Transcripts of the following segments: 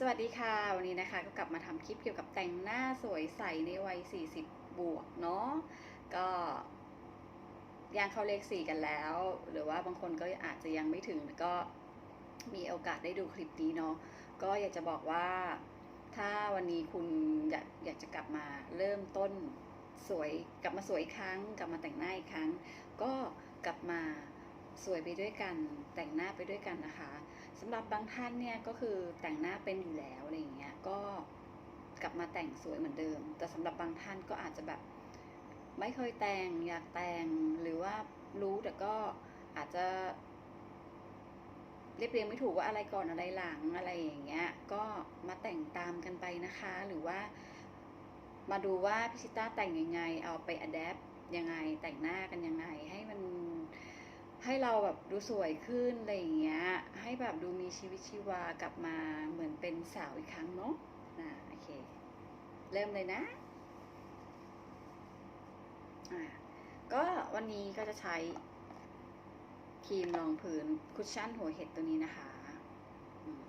สวัสดีค่ะ วันนี้นะคะก็กลับมาทำคลิปเกี่ยวกับแต่งหน้าสวยใสในวัย 40 บวกเนาะก็ย่างเข้าเลขสี่กันแล้ว หรือว่าบางคนก็อาจจะยังไม่ถึงก็มีโอกาสได้ดูคลิปนี้เนาะก็อยากจะบอกว่าถ้าวันนี้คุณอยากอยากจะกลับมาเริ่มต้นสวยกลับมาสวยอีกครั้ง กลับมาแต่งหน้าอีกครั้ง ก็กลับมาสวยไปด้วยกันแต่งหน้าไปด้วยกันนะคะ สำหรับบางท่านเนี่ยก็คือแต่งหน้าเป็นอยู่แล้วอะไรอย่างเงี้ยก็กลับมาแต่งสวยเหมือนเดิม แต่สำหรับบางท่านก็อาจจะแบบ ไม่เคยแต่งอยากแต่งหรือว่ารู้แต่ก็อาจจะเรียบเรียงไม่ถูกว่าอะไรก่อนอะไรหลังอะไรอย่างเงี้ย ก็มาแต่งตามกันไปนะคะ หรือว่า มาดูว่าพิชิต้าแต่งยังไง เอาไปอัดแอปยังไงแต่งหน้ากันยังไง ให้มัน ให้เราแบบดูสวยขึ้นอะไรอย่างเงี้ย ให้แบบดูมีชีวิตชีวากลับมาเหมือนเป็นสาวอีกครั้งเนาะนะโอเค เริ่มเลยนะอะก็วันนี้ก็จะใช้ครีมรองพื้นคุชชั่นหัวเห็ดตัวนี้นะคะอืม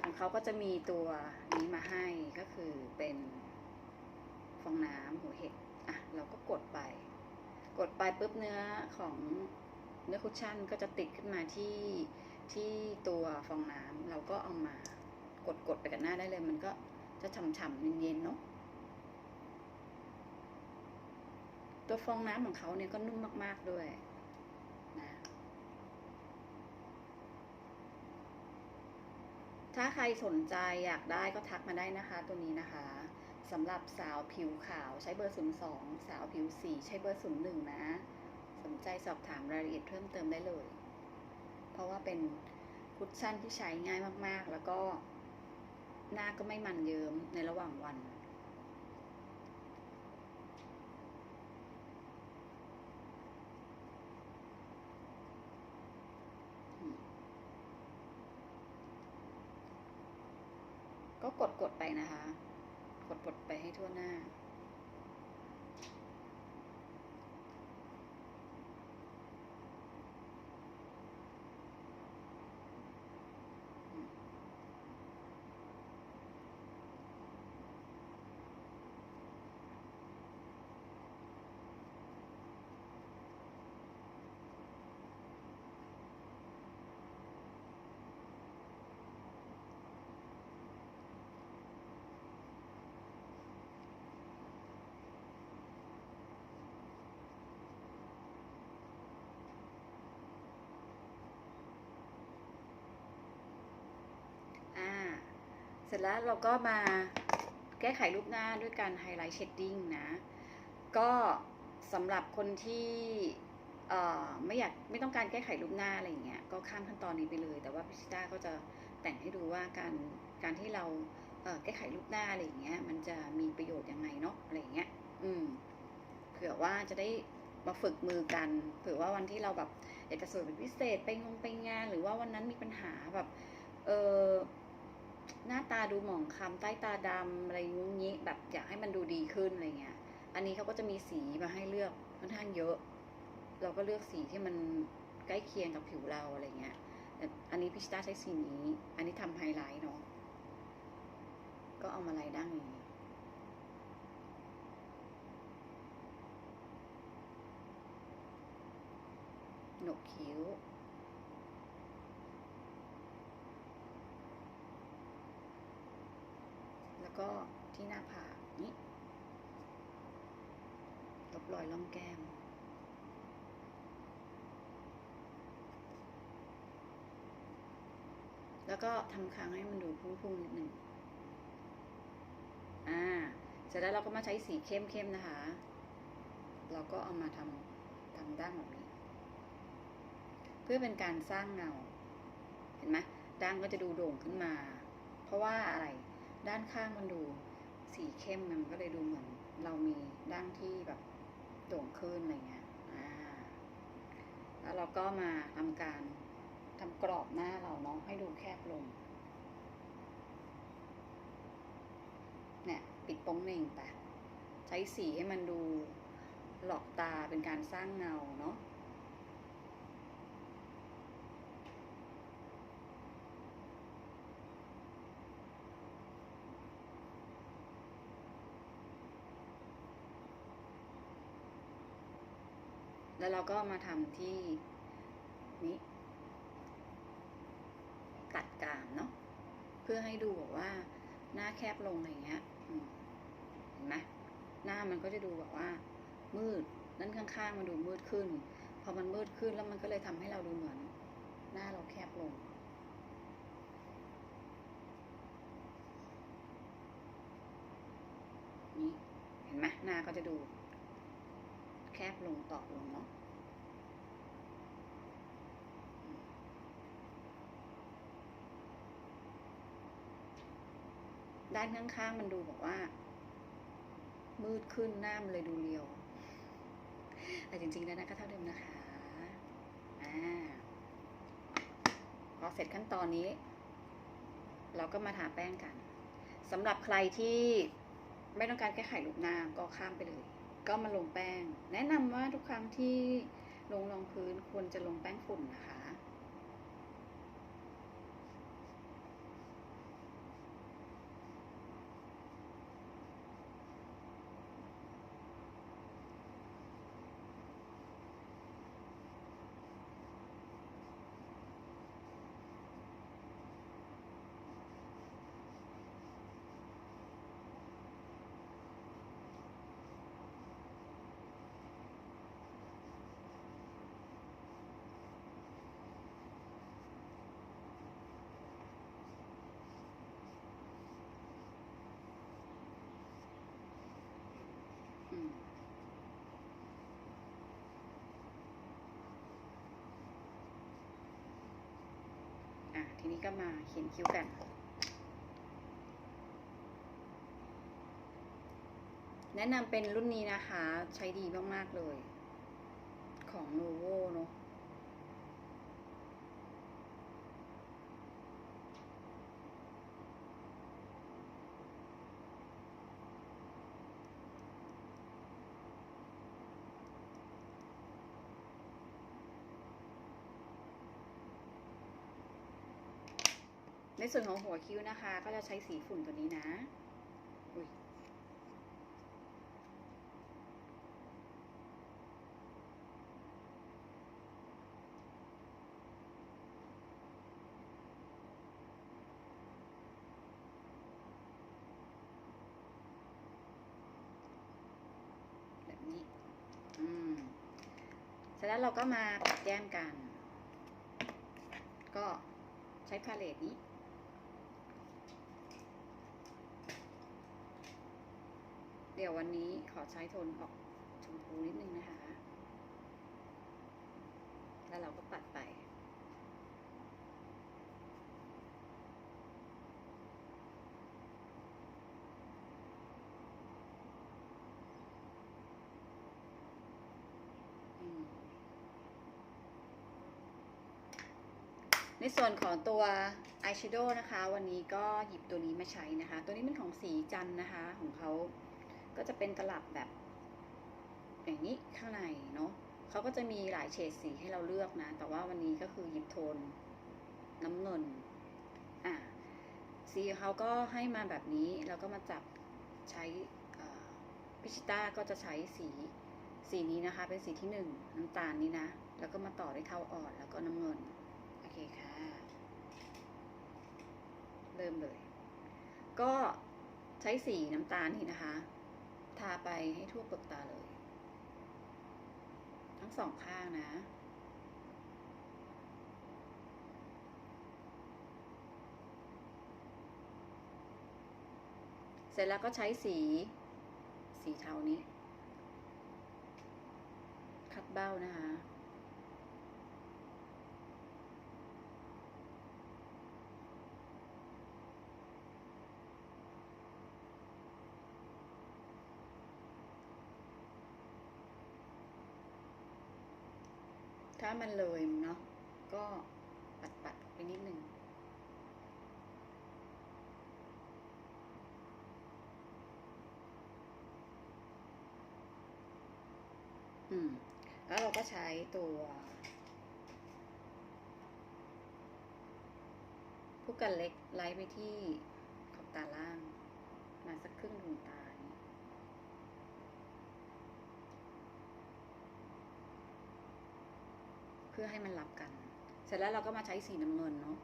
ของเขาก็จะมีตัวนี้มาให้ก็คือเป็นฟองน้ำหัวเห็ดอะเราก็กดไป กดไปปุ๊บเนื้อของ เนื้อคุชชั่นก็จะติดขึ้นมาที่ที่ตัวฟองน้ำเราก็เอามากดกดไปกับหน้าได้เลย มันก็จะฉ่ำๆเย็นๆเนาะตัวฟองน้ำของเขาเนี่ยก็นุ่มมากๆด้วยนะถ้าใครสนใจอยากได้ก็ทักมาได้นะคะตัวนี้นะคะสำหรับสาวผิวขาวใช้เบอร์ 02 สาวผิวสีใช้เบอร์ 01 นะ สนใจสอบถามรายละเอียดเพิ่มเติมได้เลย เพราะว่าเป็นคุชชั่นที่ใช้ง่ายมากๆ แล้วก็หน้าก็ไม่มันเยิ้มในระหว่างวัน ก็กดกดไปนะคะ กดกดไปให้ทั่วหน้าอ่า เส ร็จแล้วเราก็มาแก้ไขรูปหน้าด้วยการไฮไลท์เชดดิ้งนะ ก็สำหรับคนที่ไม่อยากไม่ต้องการแก้ไขรูปหน้าอะไรอย่างเงี้ยก็ข้ามขั้นตอนนี้ไปเลย แต่ว่าพิชิต้าก็จะแต่งให้ดูว่าการการที่เราแก้ไขรูปหน้าอะไรอย่างเงี้ยมันจะมีประโยชน์ยังไงเนาะอะไรอย่างเงี้ยอืมเผื่อว่าจะได้มาฝึกมือกันเผื่อว่าวันที่เราแบบอยากจะสวยเป็นพิเศษไปงงไปงาน หรือว่าวันนั้นมีปัญหาแบบเออ หน้าตาดูหมองคล้ำใต้ตาดำอะไรงุ้งงี้แบบอยากให้มันดูดีขึ้นอะไรเงี้ย อันนี้เขาก็จะมีสีมาให้เลือกค่อนข้างเยอะ เราก็เลือกสีที่มันใกล้เคียงกับผิวเราอะไรเงี้ยแต่อันนี้พิชิต้าใช้สีนี้ อันนี้ทำไฮไลท์เนาะก็เอามาไล่ด้านนี้หนกคิ้ว แล้ว ก็ที่หน้าผากนี้ลบรอยล่องแก้ม แล้วก็ทำคางให้มันดูพุ่งๆนิดหนึ่งอ่า เสร็จแล้วเราก็มาใช้สีเข้มๆนะคะ เราก็เอามาทำทำด้านแบบนี้ เพื่อเป็นการสร้างเงา เห็นไหมด้านก็จะดูโด่งขึ้นมา เพราะว่าอะไร ด้านข้างมันดูสีเข้มมันก็เลยดูเหมือน เรามีด้านที่แบบโด่งขึ้นอะไรเงี้ยอ่าแล้วเราก็มาทำการทำกรอบหน้าเราเนาะให้ดูแคบลงเนี่ยปิดโป้งเน่งไปใช้สีให้มันดูหลอกตาเป็นการสร้างเงาเนาะ แล้วเราก็มาทำที่นี้ตัดกรามเนาะเพื่อให้ดูแบบว่าหน้าแคบลงอะไรเงี้ยเห็นไหมหน้ามันก็จะดูแบบว่า มืดนั่นข้างๆมันดูมืดขึ้น พอมันมืดขึ้นแล้วมันก็เลยทำให้เราดูเหมือน หน้าเราแคบลง นี่เห็นไหมหน้าก็จะดู บลงตอบลงเนาะด้านข้างๆมันดูแบบว่า มืดขึ้นหน้ามันเลยดูเรียว แต่จริงๆแล้วนะก็เท่าเดิมนะคะ อ่า พอเสร็จขั้นตอนนี้ เราก็มาทาแป้งกันสำหรับใครที่ไม่ต้องการแก้ไขรูปหน้าก็ข้ามไปเลย ก็มาลงแป้ง แนะนำว่าทุกครั้งที่ลงรองพื้นควรจะลงแป้งฝุ่นนะคะ อืมอะ ที นี้ก็มาเขียนคิ้วกันแนะนำเป็นรุ่นนี้นะคะ ใช้ดีมาก ๆ เลย ของ Novo เนาะ ในส่วนของหัวคิ้วนะคะ ก็จะใช้สีฝุ่นตัวนี้นะอุ้ยแบบนี้ อืม เสร็จแล้วเราก็มาปัดแก้มกัน ก็ใช้พาเลตนี้ ดี๋ยววันนี้ขอใช้โทนออกชมพูนิดนึงนะคะ แล้วเราก็ปัดไป ในส่วนของตัวอายแชโดว์นะคะ วันนี้ก็หยิบตัวนี้มาใช้นะคะ ตัวนี้เป็นของสีจันนะคะของเขา ก็จะเป็นตลับแบบ อย่างนี้ข้างในเนาะเขาก็จะมีหลายเฉดสีให้เราเลือกนะ แต่ว่าวันนี้ก็คือหยิบโทนน้ำเงินอะสีเขาก็ให้มาแบบนี้แล้วก็มาจับใช้พิชิต้าก็จะใช้สีสีนี้นะคะ เป็นสีที่หนึ่งน้ำตาลนี้นะ แล้วก็มาต่อด้วยเทาอ่อนแล้วก็น้ำเงิน โอเคค่ะ เริ่มเลย ก็ใช้สีน้ำตาลนี่นะคะ ทาไปให้ทั่วเปลือกตาเลย ทั้งสองข้างนะเสร็จแล้วก็ใช้สี สีเทานี้ คัดเบ้านะคะ ถ้ามันเลยเนาะก็ปัดปัดๆไปนิดนึงอืม แล้วเราก็ใช้ตัวผู้กันเล็กไล่ไปที่ขอบตาล่าง มาสักครึ่งดวงตานี้ พื่อให้มันรับกัน เสร็จแล้วเราก็มาใช้สีน้ำเงินเนาะ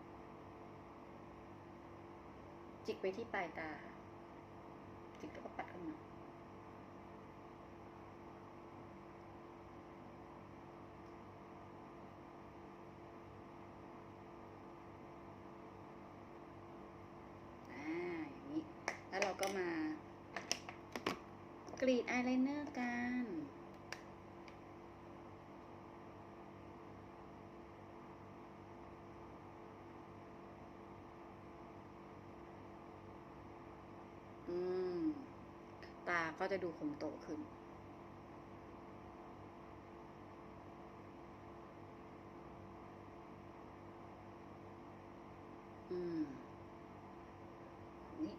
จิกไปที่ปลายตา จิกแล้วก็ปัดขึ้นมาอ่าอย่างนี้แล้วเราก็มากรีดอายไลเนอร์กัน อืม ตา ก็จะดูคมโตขึ้น อืม นี่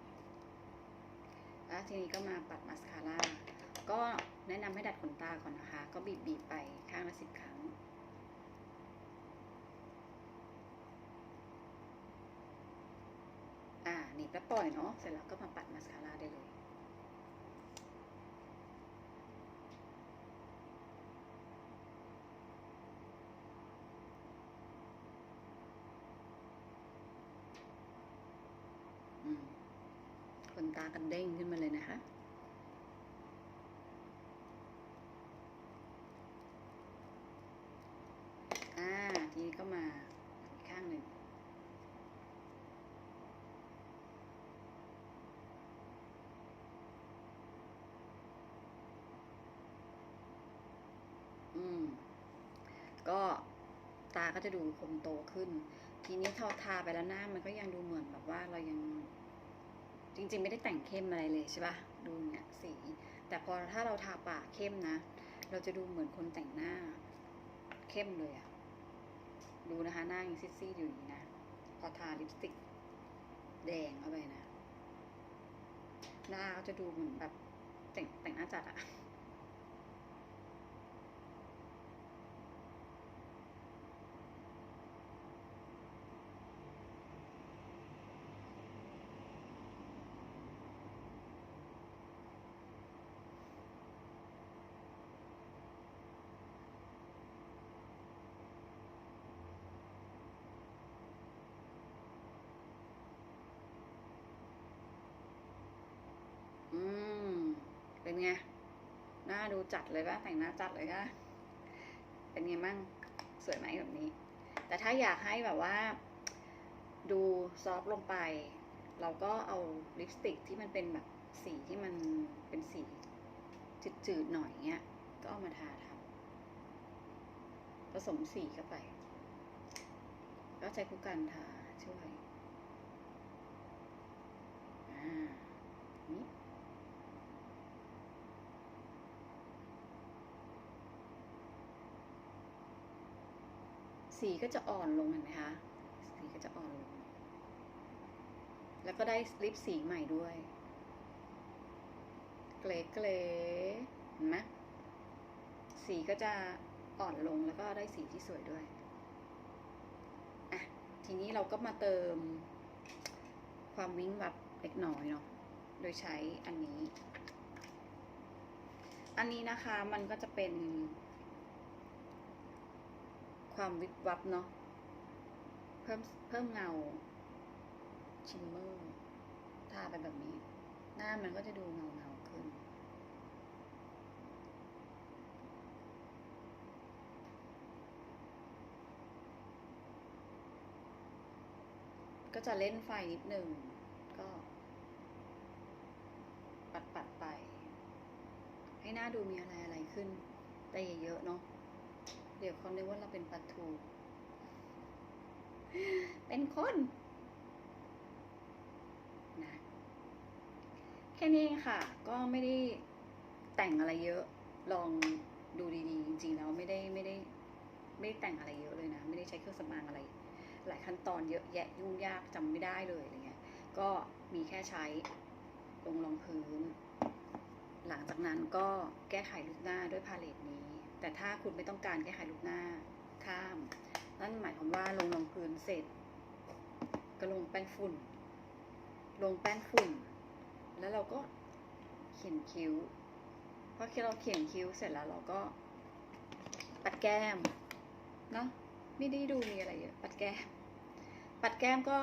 แล้วทีนี้ก็มาปัดมาสคาร่า ก็แนะนำให้ดัดขนตาก่อนนะคะ ก็บีบบีบไปข้างละสิบครั้งอ่าหนีบแล้วปล่อยเนาะ เสร็จแล้วก็มาปัดมาสคาร่าได้เลย อืมขนตา กันเด้งขึ้นมาเลยนะคะอ่าทีนี้ก็มาอีกข้างหนึ่งอืม ก็ตาก็จะดูคมโตขึ้น ทีนี้ทอทาไปแล้วหน้ามันก็ยังดูเหมือนแบบว่าเรายัง จริงๆ ไม่ได้แต่งเข้มอะไรเลยใช่ปะดูเนี่ยสี แต่พอถ้าเราทาปากเข้มนะ เราจะดูเหมือนคนแต่งหน้า เข้มเลยอะดูนะคะหน้ายังซีดๆอยู่อย่างนี้นะ พอทาลิปสติก แดงเข้าไปนะ หน้าก็จะดูเหมือนแบบแต่งแต่งหน้าจัดอะ อืม เป็น ไงหน้าดูจัดเลยปะแต่งหน้าจัดเลยปะเป็นไงมั่งสวยไหมแบบนี้ แต่ถ้าอยากให้แบบว่า ดูซอฟต์ลงไป เราก็เอาลิปสติกที่มันเป็นแบบสีที่มันเป็นสีจืดๆหน่อยเงี้ย ก็เอามาทาทำผสมสีเข้าไป ก็ใช้คู่กันทาช่วย อ่า นี่ สีก็จะอ่อนลงเห็นไหมคะ สีก็จะอ่อนลง แล้วก็ได้ลิปสีใหม่ด้วย เกลเกลเห็นไหมสีก็จะอ่อนลงแล้วก็ได้สีที่สวยด้วย อะ ทีนี้เราก็มาเติมความวิ้งวับเล็กน้อยเนาะ โดยใช้อันนี้ อันนี้นะคะมันก็จะเป็น ความวิบวับเนาะ เพิ่มเพิ่มเงา ชิมเมอร์ทาไปแบบนี้ หน้ามันก็จะดูเงาเงาขึ้น ก็จะเล่นไฟนิดหนึ่ง ก็ ปัดปัดไป ให้หน้าดูมีอะไรอะไรขึ้น แต่เยอะเนาะ เดี๋ยวเขาเรียกว่าเราเป็นปลาทู เป็นคนนะแค่นี้เองค่ะ ก็ไม่ได้แต่งอะไรเยอะ ลองดูดีๆ จริงๆแล้วไม่ได้ไม่ได้ ไม่ได้แต่งอะไรเยอะเลยนะ ไม่ได้ใช้เครื่องสำอางอะไร หลายขั้นตอนเยอะแยะยุ่งยากจำไม่ได้เลยอะไรเงี้ย ก็มีแค่ใช้ลงรองพื้น หลังจากนั้นก็แก้ไขลุคหน้าด้วยพาเลตนี้ แต่ถ้าคุณไม่ต้องการแก้ไขลุคหน้าข้าม นั่นหมายความว่าลงรองพื้นเสร็จ ก็ลงแป้งฝุ่น ลงแป้งฝุ่น แล้วเราก็เขียนคิ้วพอเราเขียนคิ้วเสร็จแล้วเราก็ปัดแก้มเนาะไม่ได้ดูมีอะไรเยอะปัดแก้ม ปัดแก้มก็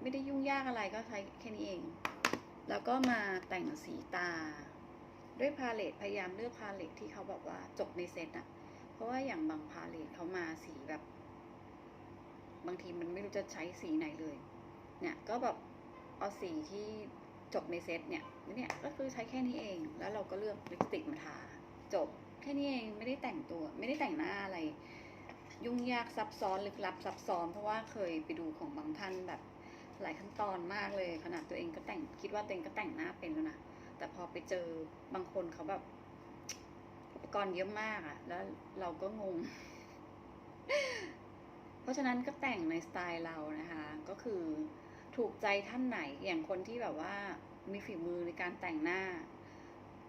ไม่ได้ยุ่งยากอะไรก็ใช้แค่นี้เอง แล้วก็มาแต่งสีตา ด้วยพาเลตพยายามเลือกพาเลตที่เขาบอกว่าจบในเซตอะเพราะว่าอย่างบางพาเลตเขามาสีแบบ บางทีมันไม่รู้จะใช้สีไหนเลย เนี่ยก็แบบเอาสีที่จบในเซตเนี่ยเนี่ยก็คือใช้แค่นี้เอง แล้วเราก็เลือกลิปสติกมาทาจบแค่นี้เองไม่ได้แต่งตัว ไม่ได้แต่งหน้าอะไร ยุ่งยากซับซ้อนลึกลับซับซ้อนเพราะว่าเคยไปดูของบางท่านแบบหลายขั้นตอนมากเลย ขนาดตัวเองก็แต่งคิดว่าตัวเองก็แต่งหน้าเป็นแล้วนะ แต่พอไปเจอบางคนเขาแบบอุปกรณ์เยอะมากอะแล้วเราก็งง เพราะฉะนั้นก็แต่งในสไตล์เรานะคะ ก็คือถูกใจท่านไหนอย่างคนที่แบบว่ามีฝีมือในการแต่งหน้า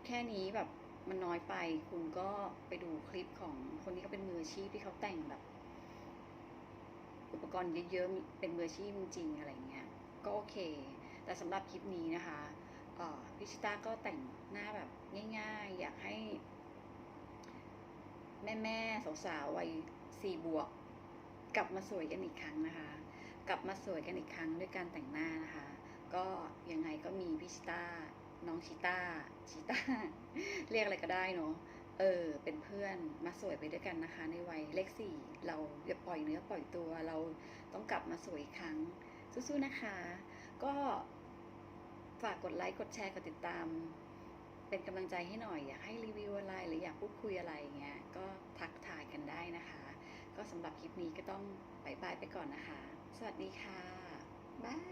แค่นี้แบบมันน้อยไป คุณก็ไปดูคลิปของคนที่เขาเป็นมืออาชีพที่เขาแต่งแบบ อุปกรณ์เยอะๆเป็นมืออาชีพจริงๆอะไรเงี้ย ก็โอเค แต่สำหรับคลิปนี้นะคะ พิชิตาก็แต่งหน้าแบบง่าย ๆ อยากให้ แม่ๆสาวๆวัยสี่บวก กลับมาสวยกันอีกครั้งนะคะ กลับมาสวยกันอีกครั้งด้วยการแต่งหน้านะคะ ก็ยังไงก็มีพิชิตาน้องชิต้าชิต้าเรียกอะไรก็ได้เนาะเออ เป็นเพื่อนมาสวยไปด้วยกันนะคะ ในวัยเลขสี่เราอย่าปล่อยเนื้อปล่อยตัว เราต้องกลับมาสวยอีกครั้งสู้ๆนะคะ ก็ ฝากกดไลค์กดแชร์กดติดตาม เป็นกำลังใจให้หน่อย อยากให้รีวิวอะไรหรืออยากพูดคุยอะไรอย่างเงี้ยก็ทักทายกันได้นะคะ ก็สำหรับคลิปนี้ก็ต้องบายบายไปก่อนนะคะ สวัสดีค่ะบาย